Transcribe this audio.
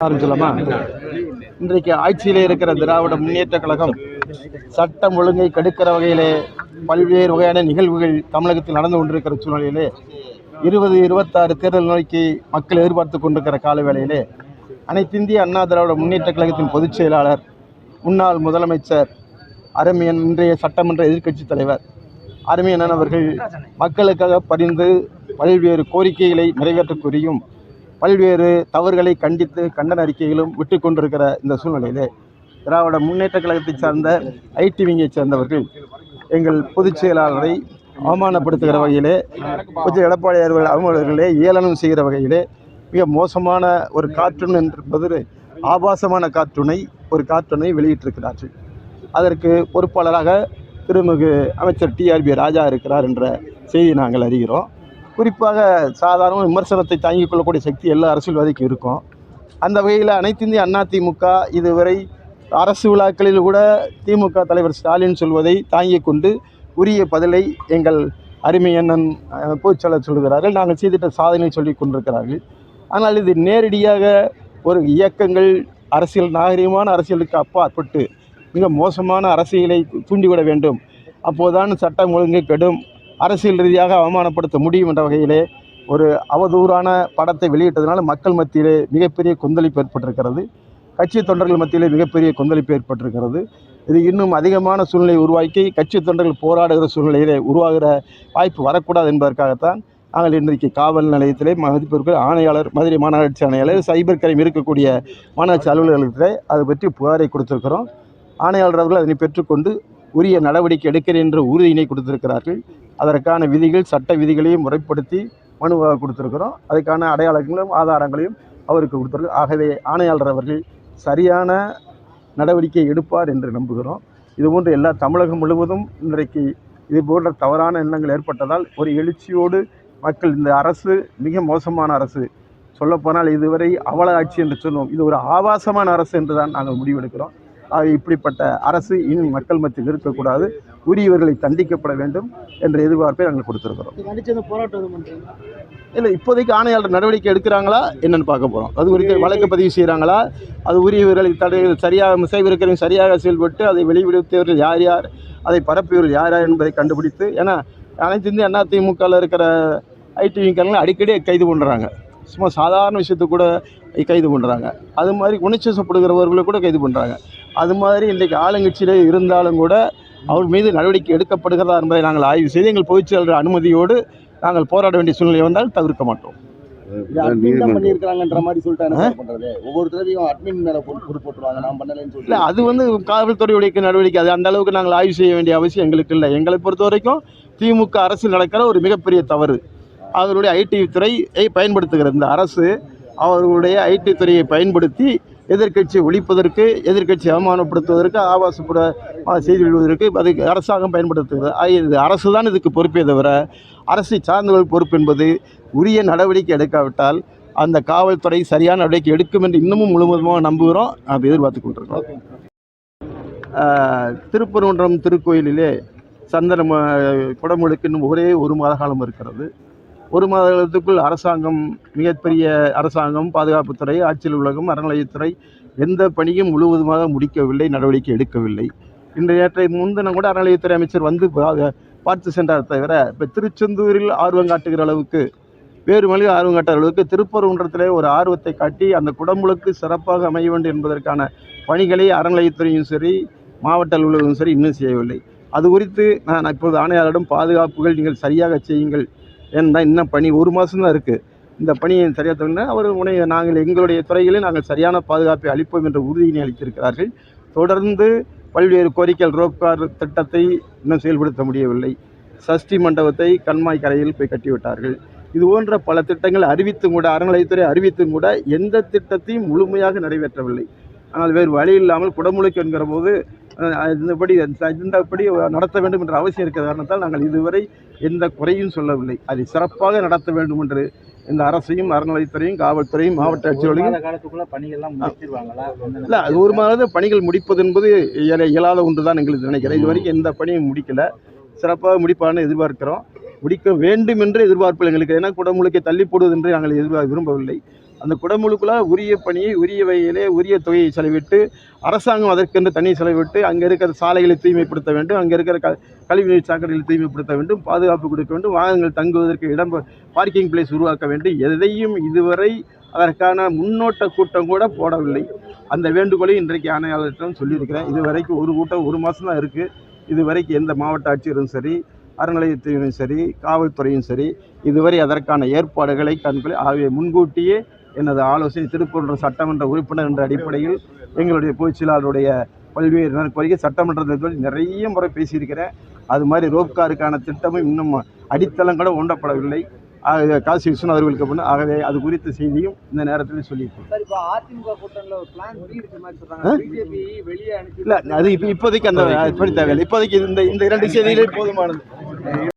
ஆரம்பிச்சலாமா இன்றைக்கு ஆட்சியிலே இருக்கிற திராவிட முன்னேற்ற கழகம் சட்டம் ஒழுங்கை கடுக்கிற வகையிலே பல்வேறு வகையான நிகழ்வுகள் தமிழகத்தில் நடந்து கொண்டிருக்கிற சூழ்நிலையிலே இருபது இருபத்தாறு தேர்தல் நோக்கி மக்கள் எதிர்பார்த்து கொண்டிருக்கிற கால வேளையிலே அனைத்திந்திய அண்ணா திராவிட முன்னேற்ற கழகத்தின் பொதுச் செயலாளர் முன்னாள் முதலமைச்சர் அருமையன் இன்றைய சட்டமன்ற எதிர்க்கட்சித் தலைவர் அருமையண்ணன் அவர்கள் மக்களுக்காக பரிந்து பல்வேறு கோரிக்கைகளை நிறைவேற்றக் கூறியும் பல்வேறு தவறுகளை கண்டித்து கண்டன அறிக்கைகளும் விட்டு கொண்டிருக்கிற இந்த சூழ்நிலையிலே திராவிட முன்னேற்ற கழகத்தை சார்ந்த ஐடி விங்கை சேர்ந்தவர்கள் எங்கள் பொதுச் செயலாளரை அவமானப்படுத்துகிற வகையிலே கொஞ்சம் எடப்பாடி அவர்கள் அவர்களே ஏளனம் செய்கிற வகையிலே மிக மோசமான ஒரு கார்ட்டூன் என்பது ஆபாசமான கார்ட்டூனை ஒரு கார்ட்டூனை வெளியிட்டிருக்கிறார்கள். அதற்கு பொறுப்பாளராக திருமிகு அமைச்சர் டிஆர்பி ராஜா இருக்கிறார் என்ற செய்தி நாங்கள் அறிகிறோம். குறிப்பாக சாதாரண விமர்சனத்தை தாங்கிக் கொள்ளக்கூடிய சக்தி எல்லா அரசியல்வாதிக்கும் இருக்கும். அந்த வகையில் அனைத்து இந்திய அண்ணா திமுக இதுவரை அரசு விழாக்களில் கூட திமுக தலைவர் ஸ்டாலின் சொல்வதை தாங்கிக் கொண்டு உரிய பதிலை எங்கள் அருமை அண்ணன் அஹ், பொதுச்செயலர் சொல்கிறார்கள் நாங்கள் செய்திட்ட சாதனை சொல்லி கொண்டிருக்கிறார்கள். ஆனால் இது நேரடியாக ஒரு இயக்கங்கள் அரசியல் நாகரிகமான அரசியலுக்கு அப்பாற்பட்டு மிக மோசமான அரசியலை தூண்டிவிட வேண்டும். அப்போதுதான் சட்டம் ஒழுங்கு கெடும். அரசியல் ரீதியாக அவமானப்படுத்த முடியும் என்ற வகையிலே ஒரு அவதூறான படத்தை வெளியிட்டதுனால மக்கள் மத்தியிலே மிகப்பெரிய கொந்தளிப்பு ஏற்பட்டிருக்கிறது. கட்சி தொண்டர்கள் மத்தியிலே மிகப்பெரிய கொந்தளிப்பு ஏற்பட்டிருக்கிறது. இது இன்னும் அதிகமான சூழ்நிலையை உருவாக்கி கட்சி தொண்டர்கள் போராடுகிற சூழ்நிலையிலே உருவாகிற வாய்ப்பு வரக்கூடாது என்பதற்காகத்தான் நாங்கள் இன்றைக்கு காவல் நிலையத்திலே மதிப்பிற்கு ஆணையாளர் மதுரை மாநகராட்சி ஆணையாளர் சைபர் கிரைம் இருக்கக்கூடிய மாநகராட்சி அலுவலகத்திலே அதை பற்றி புகாரை கொடுத்துருக்கிறோம். ஆணையாளர் அவர்கள் அதனை பெற்றுக்கொண்டு உரிய நடவடிக்கை எடுக்கிறேன் என்ற உறுதியினை கொடுத்திருக்கிறார்கள். அதற்கான விதிகள் சட்ட விதிகளையும் முறைப்படுத்தி மனுவாக கொடுத்துருக்கிறோம். அதுக்கான அடையாளங்களும் ஆதாரங்களையும் அவருக்கு கொடுத்திருக்கோம் ஆகவே ஆணையாளர் அவர்கள் சரியான நடவடிக்கை எடுப்பார் என்று நம்புகிறோம். இதுபோன்று எல்லா தமிழகம் முழுவதும் இன்றைக்கு இது போன்ற தவறான எண்ணங்கள் ஏற்பட்டதால் ஒரு எழுச்சியோடு மக்கள் இந்த அரசு மிக மோசமான அரசு. சொல்லப்போனால் இதுவரை அவல ஆட்சி என்று சொல்லுவோம் இது ஒரு ஆபாசமான அரசு என்று தான் நாங்கள் முடிவெடுக்கிறோம். இப்படிப்பட்ட அரசு இனி மக்கள் மத்தியில் இருக்கக்கூடாது. உரியவர்களை தண்டிக்கப்பட வேண்டும் என்ற எதிர்பார்ப்பை நாங்கள் கொடுத்திருக்கிறோம். இல்லை இப்போதைக்கு ஆணையாளர் நடவடிக்கை எடுக்கிறாங்களா என்னன்னு பார்க்க போகிறோம் அது குறித்து வழக்கு பதிவு செய்கிறாங்களா? அது உரியவர்களை தடை சரியாக செய்விருக்கிறவங்க சரியாக செயல்பட்டு அதை வெளிவிடுத்தவர்கள் யார் யார்? அதை பரப்பியவர்கள் யார் யார் என்பதை கண்டுபிடித்து ஏன்னா அனைத்து இந்திய திமுகவில் இருக்கிற ஐடி விங்கர்களை அடிக்கடி கைது பண்ணுறாங்க சும்மா சாதாரண விஷயத்துக்கு கூட கைது பண்ணுறாங்க அது மாதிரி உணர்ச்சிசப்படுகிறவர்களை கூட கைது பண்ணுறாங்க அது மாதிரி இன்றைக்கு ஆளுங்கட்சியிலே இருந்தாலும் கூட அவர் மீது நடவடிக்கை எடுக்கப்படுகிறதா என்பதை நாங்கள் ஆய்வு செய்து எங்கள் பொதுச் செயலாளர் அனுமதியோடு நாங்கள் போராட வேண்டிய சூழ்நிலை வந்தால் தவிர்க்க மாட்டோம். அது வந்து காவல்துறையுடைய நடவடிக்கை. அது அந்த அளவுக்கு நாங்கள் ஆய்வு செய்ய வேண்டிய அவசியம் எங்களுக்கு இல்லை. எங்களை பொறுத்த வரைக்கும் திமுக அரசு நடக்கிற ஒரு மிகப்பெரிய தவறு. அவருடைய ஐடி துறையை பயன்படுத்துகிற இந்த அரசு அவர்களுடைய ஐடி துறையை பயன்படுத்தி எதிர்க்கட்சியை ஒழிப்பதற்கு எதிர்க்கட்சியை அவமானப்படுத்துவதற்கு ஆபாசப்பட செய்து விடுவதற்கு அதை அரசாங்கம் பயன்படுத்துகிறது. இது அரசு தான் இதுக்கு பொறுப்பே தவிர அரசை சார்ந்தவர்கள் பொறுப்பு என்பது உரிய நடவடிக்கை எடுக்காவிட்டால் அந்த காவல்துறை சரியான நடவடிக்கை எடுக்கும் என்று இன்னமும் முழுவதுமாக நம்புகிறோம். நாம் எதிர்பார்த்து கொண்டிருக்கிறோம். திருப்பரங்குன்றம் திருக்கோயிலிலே சந்தனம் குடமுழுக்கு இன்னும் ஒரே ஒரு மாத காலம் இருக்கிறது. ஒரு மாத காலத்துக்குள் அரசாங்கம் மிகப்பெரிய அரசாங்கம் பாதுகாப்புத்துறை ஆட்சியில் உலகம் அறநிலையத்துறை எந்த பணியும் முழுவதுமாக முடிக்கவில்லை நடவடிக்கை எடுக்கவில்லை. இன்று நேற்றை முன்தினம் கூட அறநிலையத்துறை அமைச்சர் வந்து பார்த்து சென்றார் தவிர இப்போ திருச்செந்தூரில் ஆர்வம் காட்டுகிற அளவுக்கு வேறு மொழி ஆர்வம் காட்டுகிற அளவுக்கு திருப்பரங்குன்றத்திலே ஒரு ஆர்வத்தை காட்டி அந்த குடமுழுக்கு சிறப்பாக அமைய வேண்டும் என்பதற்கான பணிகளை அறநிலையத்துறையும் சரி மாவட்ட அலுவலகம் சரி இன்னும் செய்யவில்லை. அது குறித்து நான் இப்போது ஆணையாளரிடம் பாதுகாப்புகள் நீங்கள் சரியாக செய்யுங்கள் ஏன்னா இன்னும் பணி ஒரு மாதம் தான் இருக்குது இந்த பணியை சரியாக தவிர அவர் உடைய நாங்கள் எங்களுடைய துறைகளில் நாங்கள் சரியான பாதுகாப்பை அளிப்போம் என்ற உறுதியினை அளித்திருக்கிறார்கள். தொடர்ந்து பல்வேறு கோரிக்கைகள் ரோப்கார் திட்டத்தை இன்னும் செயல்படுத்த முடியவில்லை. சஷ்டி மண்டபத்தை கண்மாய் கரையில் போய் கட்டிவிட்டார்கள். இது போன்ற பல திட்டங்கள் அறிவித்தும் கூட அறநிலையத்துறை அறிவித்தும் கூட எந்த திட்டத்தையும் முழுமையாக நிறைவேற்றவில்லை. ஆனால் வேறு வழி இல்லாமல் குடமுழுக்கு என்கிற போது இந்தபடி இந்தபடி நடத்த வேண்டும் என்ற அவசியம் இருக்கிற காரணத்தால் நாங்கள் இதுவரை எந்த குறையும் சொல்லவில்லை. அதை சிறப்பாக நடத்த வேண்டும் என்று இந்த அரசையும் அறநிலையத்துறையும் காவல்துறையும் மாவட்ட முடிச்சிருவாங்களா இல்லை அது ஒரு மாதம் பணிகள் முடிப்பது என்பது இயல- இயலாத ஒன்று தான் எங்களுக்கு நினைக்கிறேன். இது வரைக்கும் எந்த பணியும் முடிக்கல. சிறப்பாக முடிப்பான்னு எதிர்பார்க்கிறோம். முடிக்க வேண்டும் என்று எதிர்பார்ப்பு எங்களுக்கு. ஏன்னா குடமுழுக்கை தள்ளி போடுவது என்று நாங்கள் எதிர்பார்க்க விரும்பவில்லை. அந்த குடமுழுக்குல உரிய பணியை உரிய வகையிலே உரிய தொகையை செலவிட்டு அரசாங்கம் அதற்கென்று தனி செலவிட்டு அங்கே இருக்கிற சாலைகளை தூய்மைப்படுத்த வேண்டும் அங்கே இருக்கிற க கழிவுநீர் சாக்கடைகளை தூய்மைப்படுத்த வேண்டும் பாதுகாப்பு கொடுக்க வேண்டும் வாகனங்கள் தங்குவதற்கு இடம் பார்க்கிங் பிளேஸ் உருவாக்க வேண்டும் எதையும் இதுவரை அதற்கான முன்னோட்ட கூட்டம் கூட போடவில்லை. அந்த வேண்டுகோளை இன்றைக்கு ஆணையாளரிடம் சொல்லியிருக்கிறேன். இது வரைக்கும் ஒரு கூட்டம் ஒரு மாதம் தான் இருக்குது இது வரைக்கும் எந்த மாவட்ட ஆட்சியரும் சரி அறநிலையத்துறையும் சரி காவல்துறையும் சரி இதுவரை அதற்கான ஏற்பாடுகளை கண்களை ஆகிய முன்கூட்டியே எனது ஆலோசனை திருப்பூர் சட்டமன்ற உறுப்பினர் என்ற அடிப்படையில் எங்களுடைய பொதுச் செயலாளருடைய பல்வேறு கோரிக்கை சட்டமன்றத்தில் நிறைய முறை பேசியிருக்கிறேன். அது மாதிரி ரோப்காருக்கான திட்டமும் இன்னும் அடித்தளம் கூட ஊண்டப்படவில்லை ஆகவே காசி விஸ்வநாத் அவர்களுக்கு பண்ண ஆகவே அது குறித்த செய்தியும் இந்த நேரத்தில் அனுப்பி இல்லை அது இப்போ இப்போதைக்கு அந்த இப்படி தேவையில்லை. இப்போதைக்கு இந்த இந்த இரண்டு செய்திகளே போதுமானது.